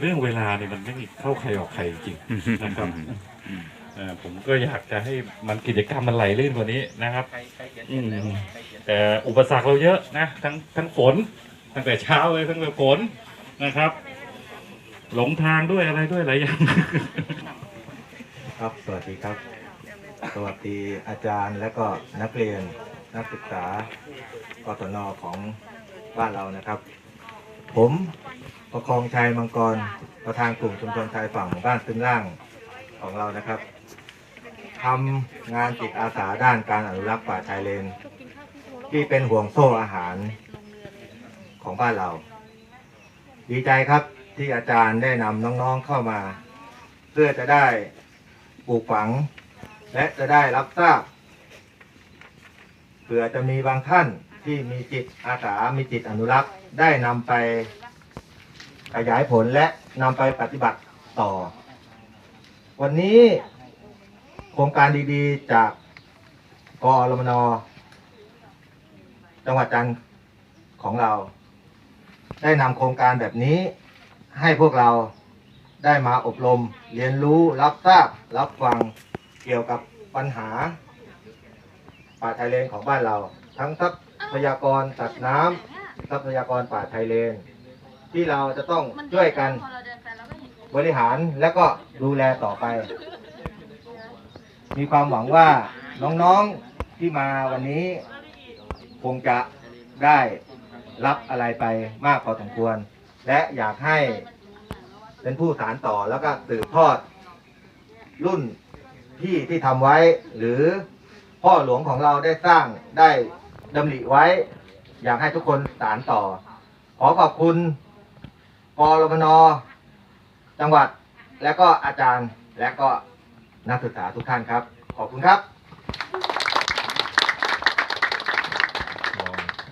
เรื่องเวลาเนี่ยมันไม่มีเข้าใครออกใครจริงๆนะครับเอ่อผมก็อยากจะให้มันกิจกรรมมันไหลลื่นกว่านี้นะครับอืมแต่อุปสรรคเราเยอะนะทั้งทั้งฝนตั้งแต่เช้าเลยตั้งแต่ฝนนะครับ หลงทางด้วยอะไรด้วยหลายอย่าง ครับ สวัสดีครับ สวัสดีอาจารย์และก็นักเรียนนักศึกษากศนของบ้านเรานะครับ ผม ประคองชัยมังกรประธานกลุ่มชุมชนชายฝั่งบ้านซึ้งล่างของเรานะครับทำงานจิตอาสาด้านการอนุรักษ์ป่าชายเลน ที่เป็นห่วงโซ่อาหารของบ้านเรา ดีใจครับที่อาจารย์ได้นำน้องๆเข้ามา เพื่อจะได้ปลูกฝัง และจะได้รับทราบเผื่อจะมีบางท่านที่มีจิตอาสามีจิตอนุรักษ์ได้นำไป ขยายผลและนำไปปฏิบัติต่อ วันนี้โครงการดีๆ จากกอรมนจังหวัดจันทร์ของเรา ได้นำโครงการแบบนี้ให้พวกเราได้มาอบรม เรียนรู้รับทราบ รับฟังเกี่ยวกับปัญหา ป่าชายเลนของบ้านเรา ทั้งทรัพยากรสัตว์น้ำทรัพยากรป่าชายเลน ที่เราจะต้องช่วยกันบริหารและก็ดูแลต่อไป มีความหวังว่าน้องๆที่มาวันนี้ คงจะได้รับอะไรไปมากพอสมควร และอยากให้เป็นผู้สานต่อแล้วก็สืบทอด รุ่นพี่ที่ทำไว้ หรือพ่อหลวงของเราได้สร้างได้ดำริไว้ อยากให้ทุกคนสานต่อ ขอขอบคุณ กรมนจังหวัด และก็อาจารย์และก็นักศึกษาทุกท่านครับ ขอบคุณครับ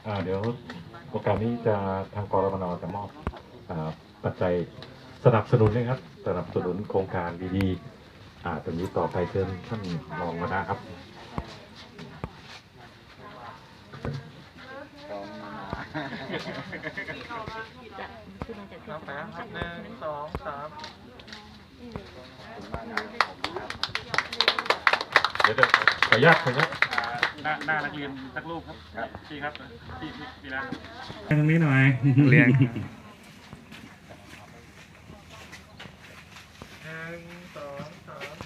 อ่าเดี๋ยวโอกาสนี้จะทางกรมนจะมอบอาปัจจัยสนับสนุนนะครับ สนับสนุนโครงการดีๆอ่าตรงนี้ต่อไปเชิญท่านรองมานะครับ น้ำแป๊บหนึ่งสองสามเดี๋ยวเดี๋ยวขออนุญาตขออนุญาตหน้าหน้านักเรียนสักรูปครับพี่ครับพี่พี่พี่นะตรงนี้หน่อย เรียง หนึ่งสองสาม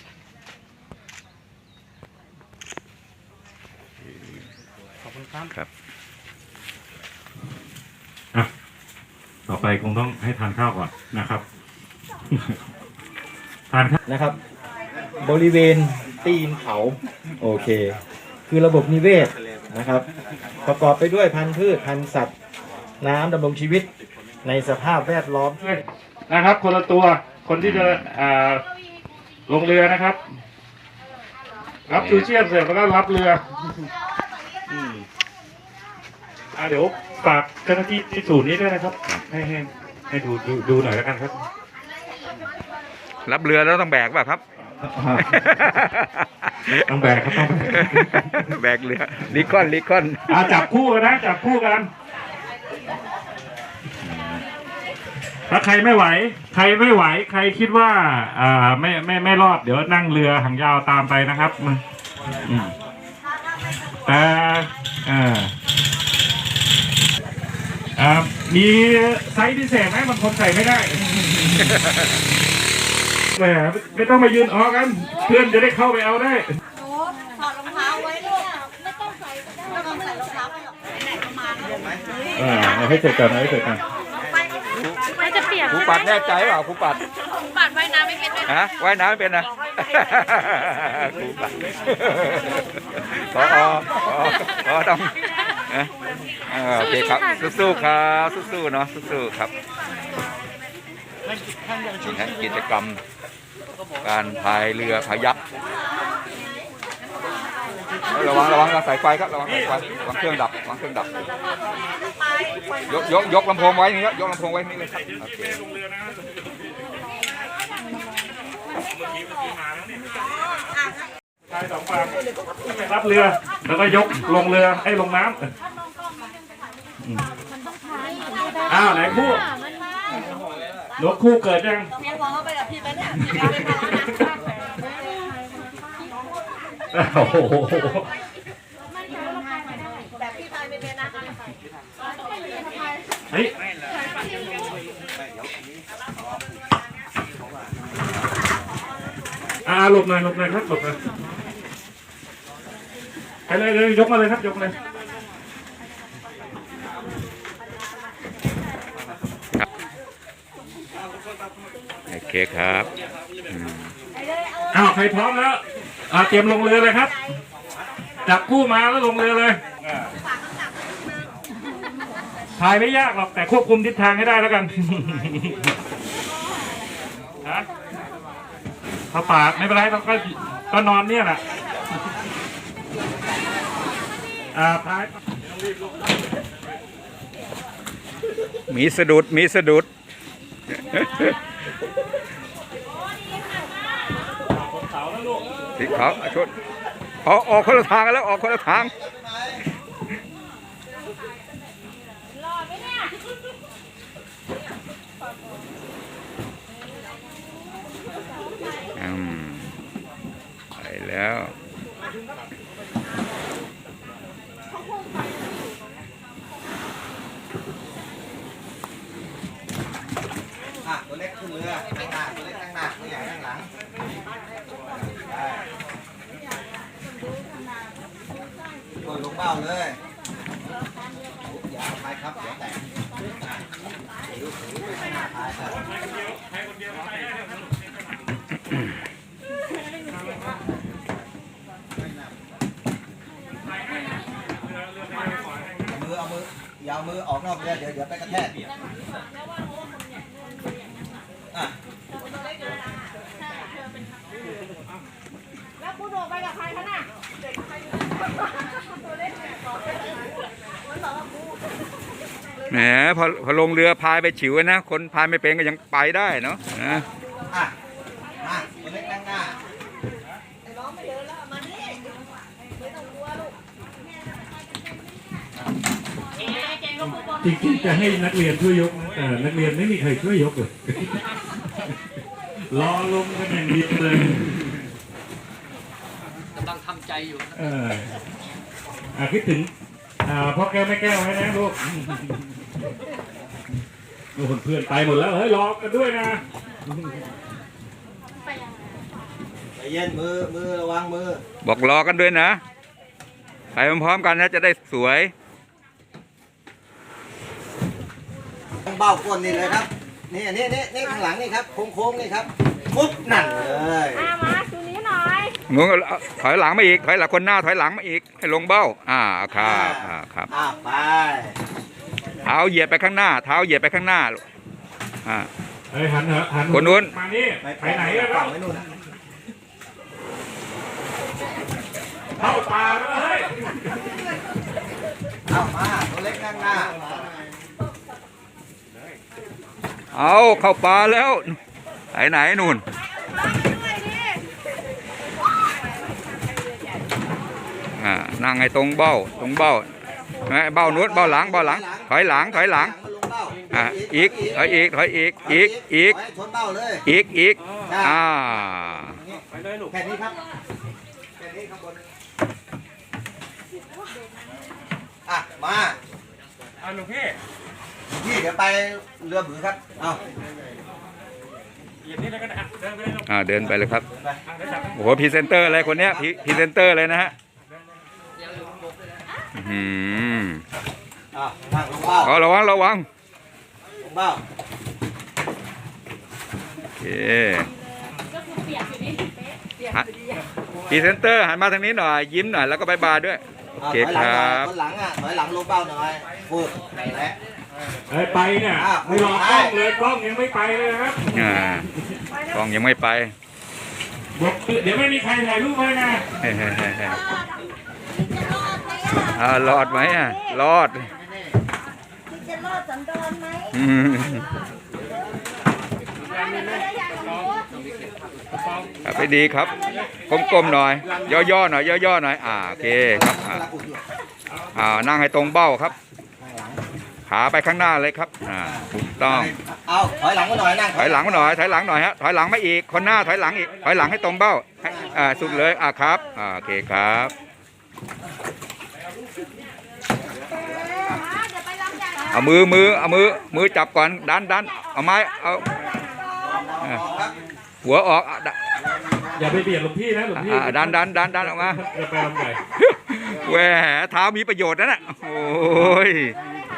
ขอบคุณครับ ครับ อะต่อไป คงต้องให้ทานข้าวก่อนนะครับ ทานข้าวนะครับ บริเวณตีนเขา โอเค คือระบบนิเวศนะครับ ประกอบไปด้วยพันธุ์พืชพันธุ์สัตว์ น้ำดำรงชีวิตในสภาพแวดล้อมนะครับ คนละตัวคนที่จะอ่าลงเรือนะครับ รับชูชีพเสร็จแล้วก็รับเรืออืมอ่าเดี๋ยว ฝากเจ้าหน้าที่ที่ศูนย์นี้ด้วยนะครับ ให้ให้ให้ดูดูดูหน่อยแล้วกันครับ รับเรือแล้วต้องแบกป่ะครับ ต้องแบกครับต้องแบกแบกเรือลิคอนลิคอนอ่าจับคู่กันนะจับคู่กัน ถ้าใครไม่ไหว ใครไม่ไหว ใครคิดว่า อ่าไม่ไม่ไม่รอดเดี๋ยวนั่งเรือหางยาวตามไปนะครับอืมแต่เอ่า อ่ามีไซส์พิเศษไหมบางคนใส่ไม่ได้แหมไม่ต้องมายืนออกกัน เพื่อนจะได้เข้าไปเอาได้หนูถอดรองเท้าไว้ลูกไม่ต้องใส่ก็ได้ไม่ต้องใส่รองเท้าไปหรอกไหนๆก็มาแล้วอ่าเอาให้เสร็จกันเอาให้เสร็จกันไปจะเปียกครูปัดแน่ใจเปล่าครูปัดบาดว่ายน้ำไม่เป็นไหมฮะว่ายน้ำไม่เป็นนะครูปัดพอพอพอต้อง นะเออโอเคครับ สู้ๆครับ สู้ๆเนาะ สู้ๆครับนี่ฮะกิจกรรมการพายเรือพายักระวังระวังสายไฟครับระวังสายไฟระวังเครื่องดับระวังเครื่องดับ ยกยกยกลำโพงไว้นี่ครับยกลำโพงไว้นี่เลยครับโอเค ชายสองฝั่งรับเรือ แล้วก็ยกลงเรือให้ลงน้ำอืมอ้าวไหนคู่มันกคู่เกิดยังเมียบอกว่าไปกับพี่ไปเนี่ยพี่เอาไปพอแล้วนะโอ้โหแต่พี่ไปไม่เป็นนะเฮ้ยอ่าหลบหน่อยหลบหน่อยครับหลบหน่อย ไปเลยเลยยกมาเลยครับยกเลยโอเคครับอืมอ้าวใครพร้อมแล้วอ่าเตรียมลงเรือเลยครับ จับคู่มาแล้วลงเรือเลยพายไม่ยากหรอกแต่ควบคุมทิศทางให้ได้แล้วกัน ฮะถ้าปากไม่เป็นไรเราก็ก็นอนเนี่ยแหละ อ่าพายมีสะดุด มีสะดุดเสาแล้วลูกสีขาชนออกออกคนละทางกันแล้วออกคนละทางอืมไปแล้ว อะตัวเล็กขึ้นเรือข้างหน้าตัวเล็กข้างหน้าตัวใหญ่ข้างหลังได้กดลงเบ้าเลยอย่าไปครับเดี๋ยวแตกอะถือถือไปข้างหน้าท้ายครับมือเอามืออ ย่าเอามือออกนอกเรือเดี๋ยวเดี๋ยวไปกระแทกอะแล้วคุณโดไปกับใครคะน่ะแหมพอพอลงเรือพายไปฉิวนะ คนพายไม่เป็นก็ยังไปได้เนาะนะ อะมาตัวเล็กข้างหน้า ไอ้น้องไม่เดินแล้วมานี่ไม่ต้องกลัวลูก จริงๆจะให้นักเรียนช่วยยกนะแต่นักเรียนไม่มีใครช่วยยกเลยรอลงกันอย่างเดียวเลยกำลังทำใจอยู่เอออะคิดถึงอ่าพ่อแก้วแม่แก้วไว้นะลูกลูกเพื่อนไปหมดแล้วเฮ้ยรอกันด้วยนะใจเย็นมือมือระวังมือ บอกรอกันด้วยนะ ไปพร้อมๆกันนะจะได้สวย ต้อง เบ้าก้นนี่เลยครับ นี่นี่นี่นี่ข้างหลังนี่ครับโค้งๆนี่ครับปุ๊บนั่นเลยมาตัวนี้หน่อยมึงเอาถอยหลังมาอีก ถอยหลังคนหน้าถอยหลังมาอีก ให้ลงเบ้า อ่าครับอ่าครับ อะไปเท้าเหยียบไปข้างหน้า เท้าเหยียบไปข้างหน้าลูกอ่า เฮ้ยหันเหรอหันคนนู้น มานี่ไปไหนแล้ว ฝั่งไว้นู่นเข้าป่าแล้วเฮ้ย เอามาตัวเล็กข้างหน้า เอาเข้าป่าแล้ว ไหนไหนนู่นอ่านั่งให้ตรงเบ้าตรงเบ้าแม่เบ้านู้นเบ้าหลังเบ้าหลัง ถอยหลังถอยหลังมาลงเบ้าอ่าอีกถอยอีกถอยอีกอีกอีกไว้ชนเบ้าเลยอีกอีกอ่าไปเลยลูกแค่นี้ครับแค่นี้ข้างบนอะมาเอาหลวงพี่ พี่เดี๋ยวไปเรือบือครับ เอาเหยียบนี่แล้วกันอะเดินไปเลยลูกอ่าเดินไปเลยครับเดินไปอะเดี๋ยวจับ โอ้โหพรีเซนเตอร์อะไรคนเนี้ยพรีพรีเซนเตอร์เลยนะฮะอื้อหืมอะนั่งลงเบ้าขอระวังระวังลงเบ้าโอเคฮะพรีเซนเตอร์หันมาทางนี้หน่อยยิ้มหน่อยแล้วก็บายบายด้วย โอเคถอยหคลังหน่อยรับคนหลังอะถอยหลังลงเบ้าหน่อยฝึกและ เฮ้ยไปเนี่ยอะไม่รอกล้องเลยกล้องยังไม่ไปเลยนะครับอ่ากล้องยังไม่ไปบอกเดี๋ยวไม่มีใครถ่ายรูปให้นะเฮ้ๆๆอ่ารอดไหมอะรอดจะรอดสันดอนไหมอืมไม่ได้อยากรู้ครับไปดีครับก้มๆหน่อย ย่อๆหน่อยย่อๆหน่อย อ่าโอเคครับอ่ากำลังอุดอยู่อ่านั่งให้ตรงเบ้าครับ ข้างหลังขาไปข้างหน้าเลยครับอ่าต้อง เอาถอยหลังมาหน่อยนั่งถอยหลังมาหน่อยถอยหลังหน่อยฮะถอยหลังมาอีกคนหน้าถอยหลังอีกถอยหลังให้ตรงเบ้าให้อ่าสุดเลยอ่าครับอ่าโอเคครับเอามือมือเอามือมือจับก่อนดันดันเอาไม้เอาอ่าหัวออกอะดอย่าไปเบียดหลวงพี่นะหลวงพี่อ่าดันดันดันดันออกมาอย่าไปทำใหญ่แหวเท้ามีประโยชน์นะน่ะโอ้ย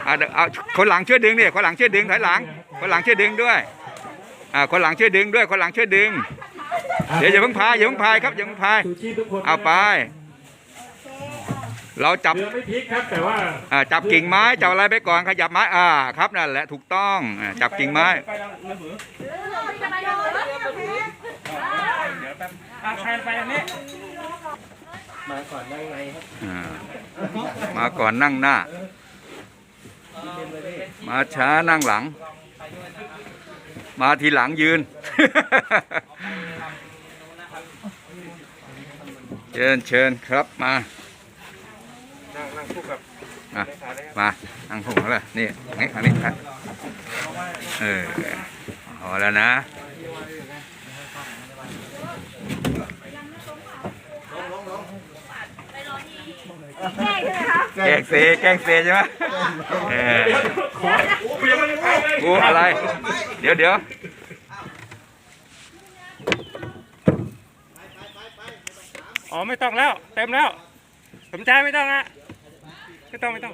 อะเดี๋ยวเอาคนหลังช่วยดึงดิคนหลังช่วยดึงถอยหลัง คนหลังช่วยดึงด้วยอ่าคนหลังช่วยดึงด้วย คนหลังช่วยดึง เดี๋ยวอย่าเพิ่งพายอย่าเพิ่งพายครับอย่าเพิ่งพายชูชีพทุกคนเอาไป เราจับ เรือไม่พลิกครับแต่ว่าอ่าจับกิ่งไม้จับอะไรไปก่อนขยับไม้อ่าครับนั่นแหละถูกต้องอ่าจับกิ่งไม้อะแทนไปอันนี้อ่ามาก่อนนั่งหน้า มาช้านั่งหลัง มาทีหลังยืน เชิญเชิญครับมานั่งนั่งคู่กับมามานั่งผมเลยนี่นี่ทางนี้ครับเออเอาแล้วนะแกล้งเซแกล้งเซใช่ไหม เออกูยังไม่ได้ไปเลยกูอะไร เดี๋ยวเดี๋ยวอ๋อไม่ต้องแล้ว เต็มแล้ว สมชายไม่ต้องอะไม่ต้องไม่ต้อง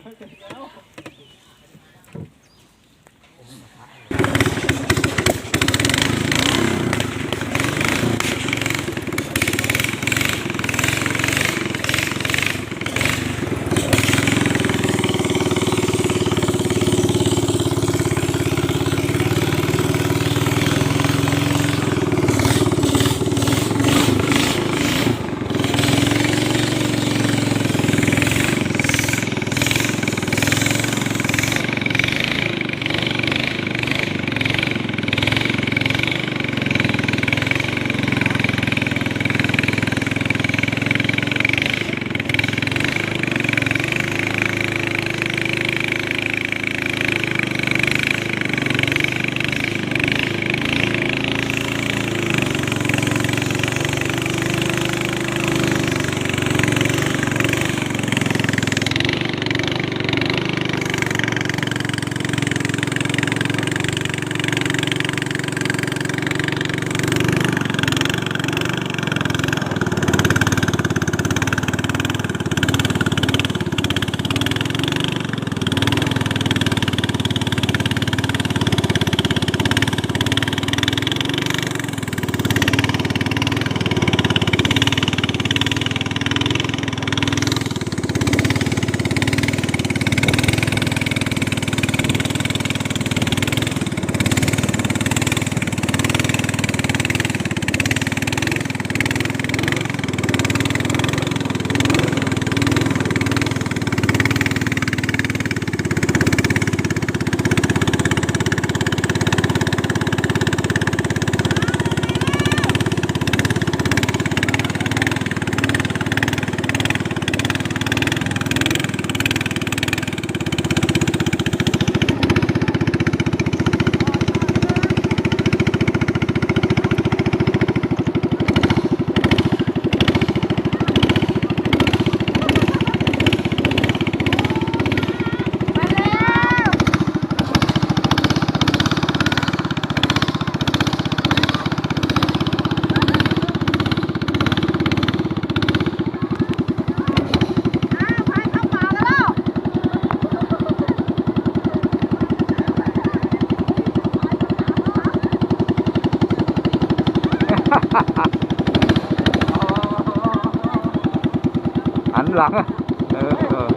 หันหลังอะเออเออ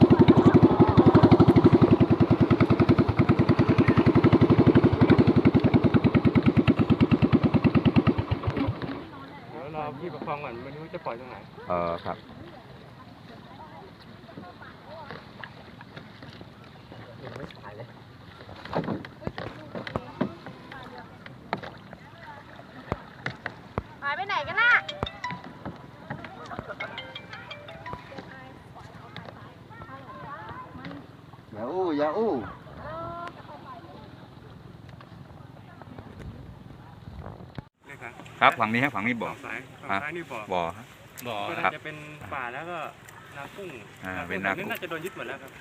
เดี๋ยวรอพี่ประคองก่อนไม่รู้จะปล่อยตรงไหน เออครับาอู้ยาอู้ครับฝั่งนี้ฮะฝั่งนี้บ่อฝั่งซ้ายนี่บ่อบ่อฮะบ่อครับ จะเป็นป่าแล้วก็นากุ้งอ่าเป็นนากุ้ง น่าจะโดนยึดหมดแล้วครับ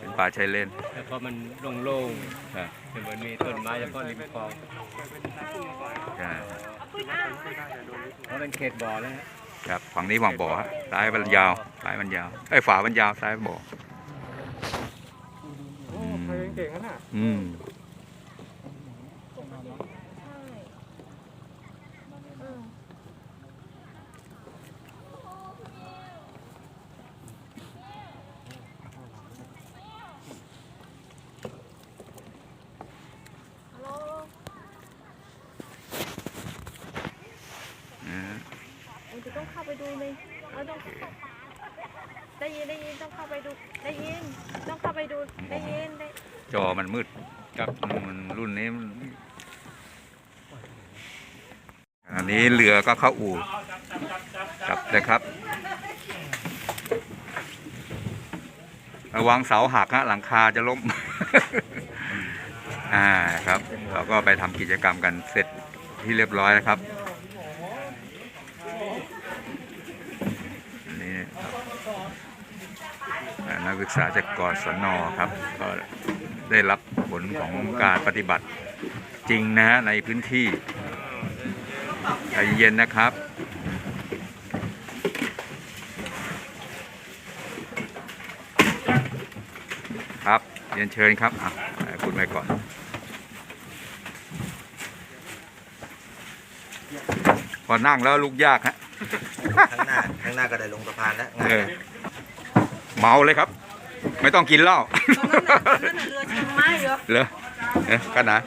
เป็นป่าชายเลน แล้วพอมันโล่งอ่า ๆเหมือนมีต้นไม้แล้วก็ริมคลองเนฟองเพราะเป็นเขตบ่อแล้วครับฝั่งนี้ฝั่งบ่อฮะซ้ายมันยาวซ้ายมันยาวไอ้ฝามันยาวซ้ายบ่อ อืมเราจะต้องเข้าไปดูในเราต้องได้ยินได้ยินต้องเข้าไปดู ได้ยิน ต้องเข้าไปดู ได้ยินได้จอมันมืด ครับรุ่นนี้อันนี้เรือก็เข้าอู่ครับนะครับ ระวังเสาหักฮะหลังคาจะล้ม อ่าครับ เราก็ไปทำกิจกรรมกันเสร็จที่เรียบร้อยแล้วครับนี่ครับนักศึกษาจากกศนครับ ก็ได้รับ ของการปฏิบัติจริงนะฮะในพื้นที่ใจเย็นนะครับครับเรียนเชิญครับอะให้คุณไปก่อน พอนั่งแล้วลุกยากฮะข้างหน้าข้างหน้าก็ได้ลงสะพานแล้วเออเมาเลยครับ ไม่ต้องกินเหล้านั่นน่ะเรือชิงไม้เหรอเหรอเอ๊ะกันนะ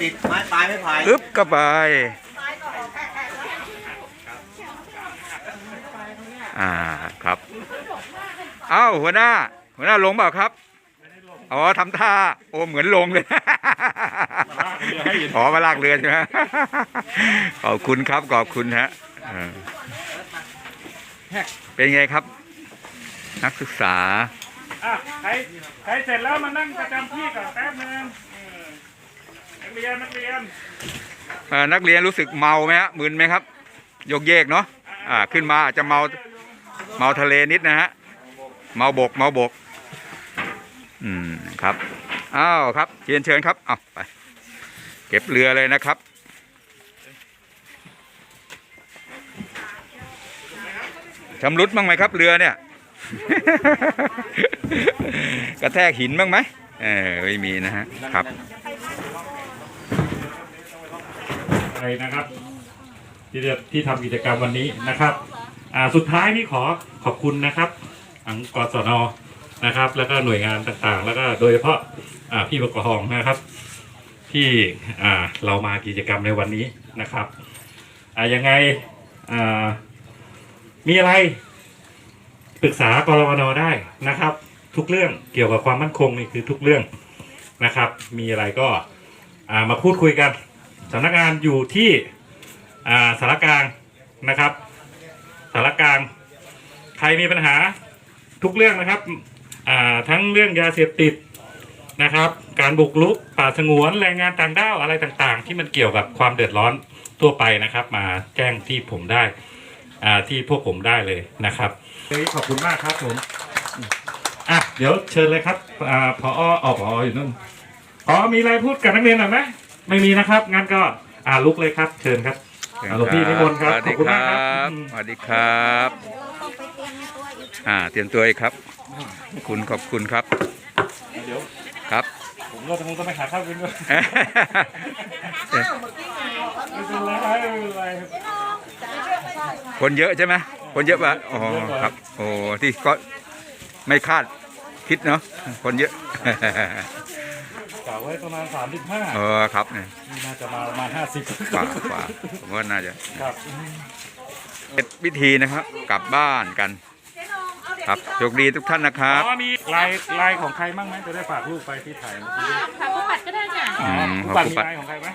ติดไม้ปลายไม่พายอึ๊บก็ไปอ่าครับเอ้าหัวหน้า หัวหน้าลงเปล่าครับอ๋อทำท่าโอ้เหมือนลงเลยอ๋อมาลากเรือใช่ไหมขอบคุณครับขอบคุณฮะเออเป็นไงครับ นักศึกษา อะใครใครเสร็จแล้วมานั่งประจำที่ก่อนแป๊บนึงเออนักเรียนนักเรียนเอ่อนักเรียนรู้สึกเมาไหมฮะมึนไหมครับยกเยกเนาะอ่าขึ้นมาอาจจะเมาเมาทะเลนิดนะฮะเมาบกเมาบกอืมครับอ้าวครับเรียนเชิญครับเอาไป เก็บเรือเลยนะครับ ชำรุดบ้างไหมครับเรือเนี่ย กระแทกหินบ้างไหมเออไม่มีนะฮะครับใครนะครับ ที่จะที่ทำกิจกรรมวันนี้นะครับอ่าสุดท้ายนี่ขอขอบคุณนะครับทางกศนนะครับ แล้วก็หน่วยงานต่างๆ แล้วก็โดยเฉพาะอ่าพี่ประกองนะครับ ที่อ่าเรามากิจกรรมในวันนี้นะครับอ่ายังไงอ่ามีอะไร ปรึกษากรวนได้นะครับ ทุกเรื่องเกี่ยวกับความมั่นคงนี่คือทุกเรื่องนะครับ มีอะไรก็มาพูดคุยกันสำนักงานอยู่ที่สารกลางนะครับสารกลางใครมีปัญหาทุกเรื่องนะครับทั้งเรื่องยาเสพติดนะครับ การบุกรุกป่าสงวนแรงงานต่างด้าวอะไรต่างๆ ที่มันเกี่ยวกับความเดือดร้อนทั่วไปนะครับ มาแจ้งที่ผมได้ที่พวกผมได้เลยนะครับ ขอบคุณมากครับผมอะเดี๋ยวเชิญเลยครับอ่าพอออกพออยู่นู่นอ๋อมีอะไรพูดกับนักเรียนหน่อยไหมไม่มีนะครับงั้นก็อ่าลุกเลยครับ เชิญครับอ่าหลวงพี่นิมนต์ครับสวัสดีขอบคุณคมากรัครับบสวัสดีครับต้องไปเตรียมตัวอีกอ่าเตรียมตัวอีกครับ คุณขอบคุณครับเดี๋ยวครับผมก็คงต้องไปหาข้าวกินด้วยอ้าวเมื่อกี้ไงบอกว่าไม่เป็นไรไม่เป็นไรครับคนเยอะใช่ไหม คนเยอะปะอ๋อครับ โอ้ที่ก็ไม่คาดคิดเนาะคนเยอะกะไว้ประมาณสามสิบห้าเออครับเนี่ยนี่น่าจะมาประมาณห้าสิบกว่ากว่าผมว่าน่าจะครับเป็นวิธีนะครับ กลับบ้านกัน ครับโชคดีทุกท่านนะครับอ๋อมีลายลายของใครบ้างไหมจะได้ฝากลูกไปที่ถ่ายเมื่อกี้ฝากผู้ปัดก็ได้จ้ะอ๋อมผู้ปัดขอบมีคุณลายของใครไหม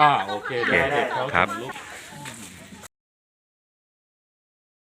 อ่าโอเคเดี๋ยวเดี๋ยวเขาครับส่งรูป